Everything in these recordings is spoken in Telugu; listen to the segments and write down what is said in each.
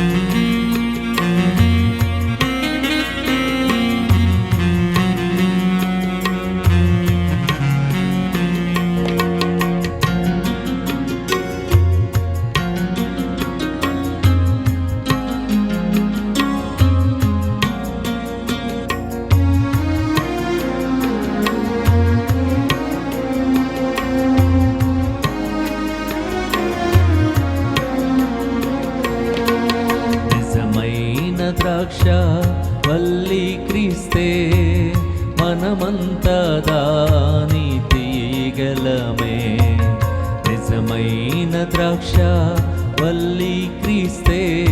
నిజమైన వల్లి క్రీస్తే మనమంతా దాని తీగలమే. నిజమైన ద్రాక్ష వల్లి క్రీస్తే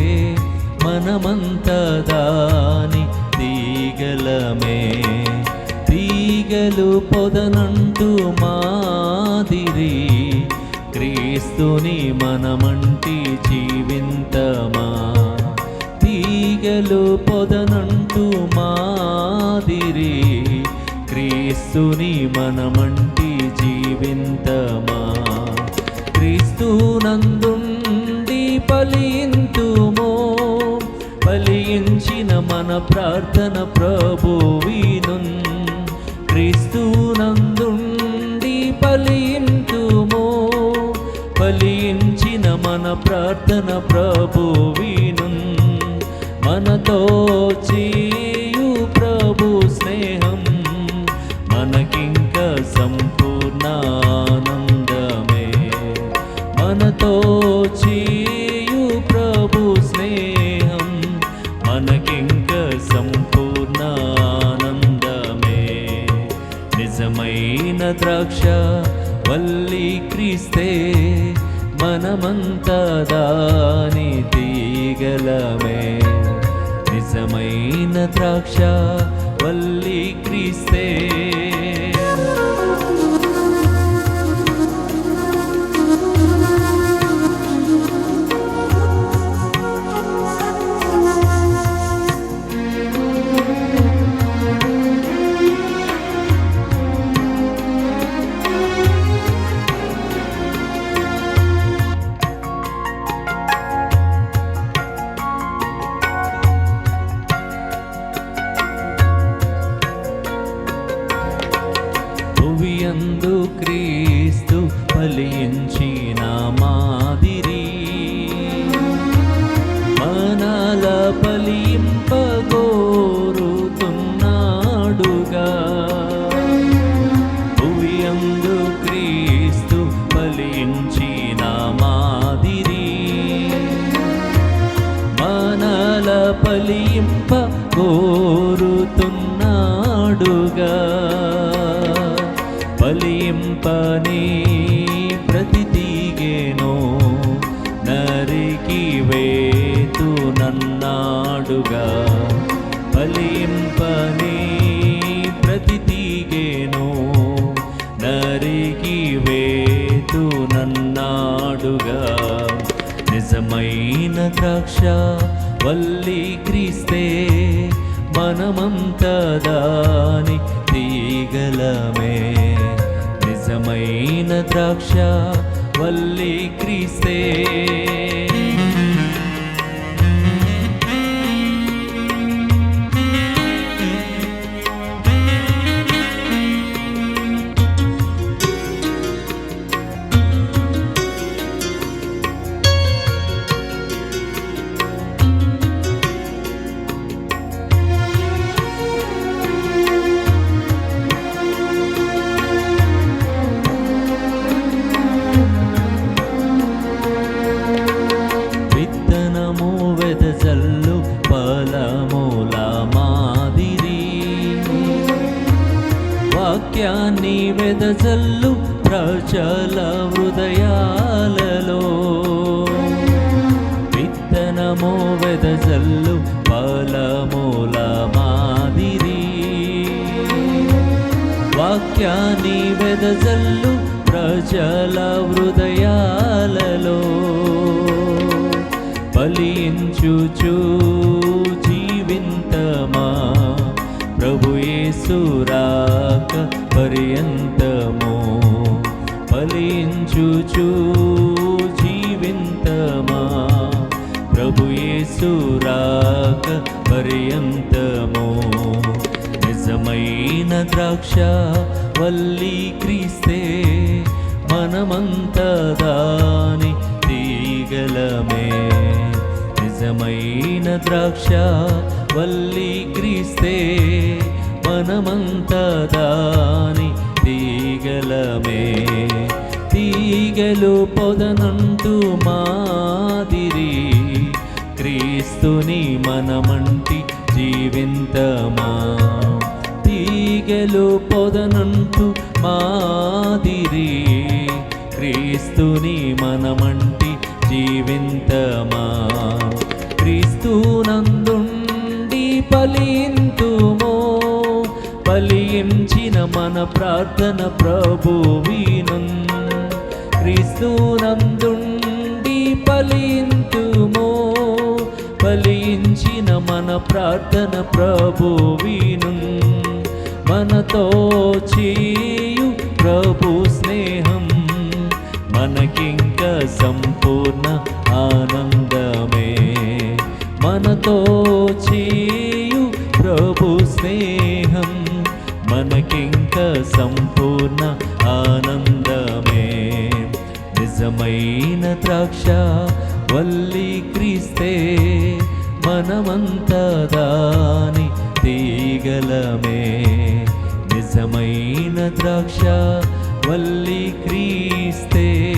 మనమంతా దాని తీగలమే. తీగలు పొదనంటూ మాదిరి క్రీస్తుని మనమంటి జీవింతమా? తీగలు పొదనంటూ మాదిరి క్రీస్తుని మనమంటి జీవింతమా? క్రీస్తునందుండి నందుండి ఫలింతుమో మన ప్రార్థన ప్రభు వినున్. క్రీస్తు నందుండి ఫలింతుమో మన ప్రార్థన ప్రభు మనకింక సంపూర్ణ ఆనందమే నిజమైన ద్రాక్ష వల్లి క్రీస్తే మనమంతా దాని తీగలమే. నిజమైన ద్రాక్ష వల్లి క్రీస్తే ఫలింపని ప్రతి దిగేను నరికి వేతు నన్నాడుగా. ఫలింపని ప్రతి దిగేను నరికి వేతు నన్నాడుగా. నిజమైన ద్రాక్ష వల్లి క్రీస్తే మనమంతదాని తీగలమే. నిజమైన ద్రాక్ష వల్లి క్రీస్తే. వెదజల్లు ఫలముల మాదిరి. వాక్యాన్ని వెదజల్లు ప్రజల హృదయాలలో. విత్తనము వెదజల్లు ఫలముల మాదిరి. వాక్యాన్ని వెదజల్లు ప్రజల హృదయాలలో. ఫలించుచు జీవింతమా? ప్రభు యేసురాక పర్యంతము? ఫలించుచు జీవింతమా? ప్రభు యేసు పర్యంతము? నిజమైన ద్రాక్ష వల్లి క్రీస్తే మనమంతా దాని తీగలమే. నిజమైన ద్రాక్ష వల్లి క్రీస్తే మనమంతా దాని తీగలమే. తీగలు పొదనంటూ మాదిరి క్రీస్తుని మనమంటి జీవింతమా? తీగలు పొదనంటూ మాదిరి క్రీస్తుని మనమంటి జీవింతమా? ఫలించిన మన ప్రార్థన ప్రభువీనం వినున్ క్రీస్తునందుండి ఫలింతుమో ఫలించిన మన ప్రార్థన ప్రభు మనతో చేయు ప్రభు స్నేహం. మనకింక సంపూర్ణ ఆనందమే. మనతో చేయు ప్రభు స్నేహం. మనకింక సంపూర్ణ ఆనందమే. నిజమైన ద్రాక్ష వల్లి క్రీస్తే మనమంతా దాని తీగలమే. నిజమైన ద్రాక్ష వల్లి క్రీస్తే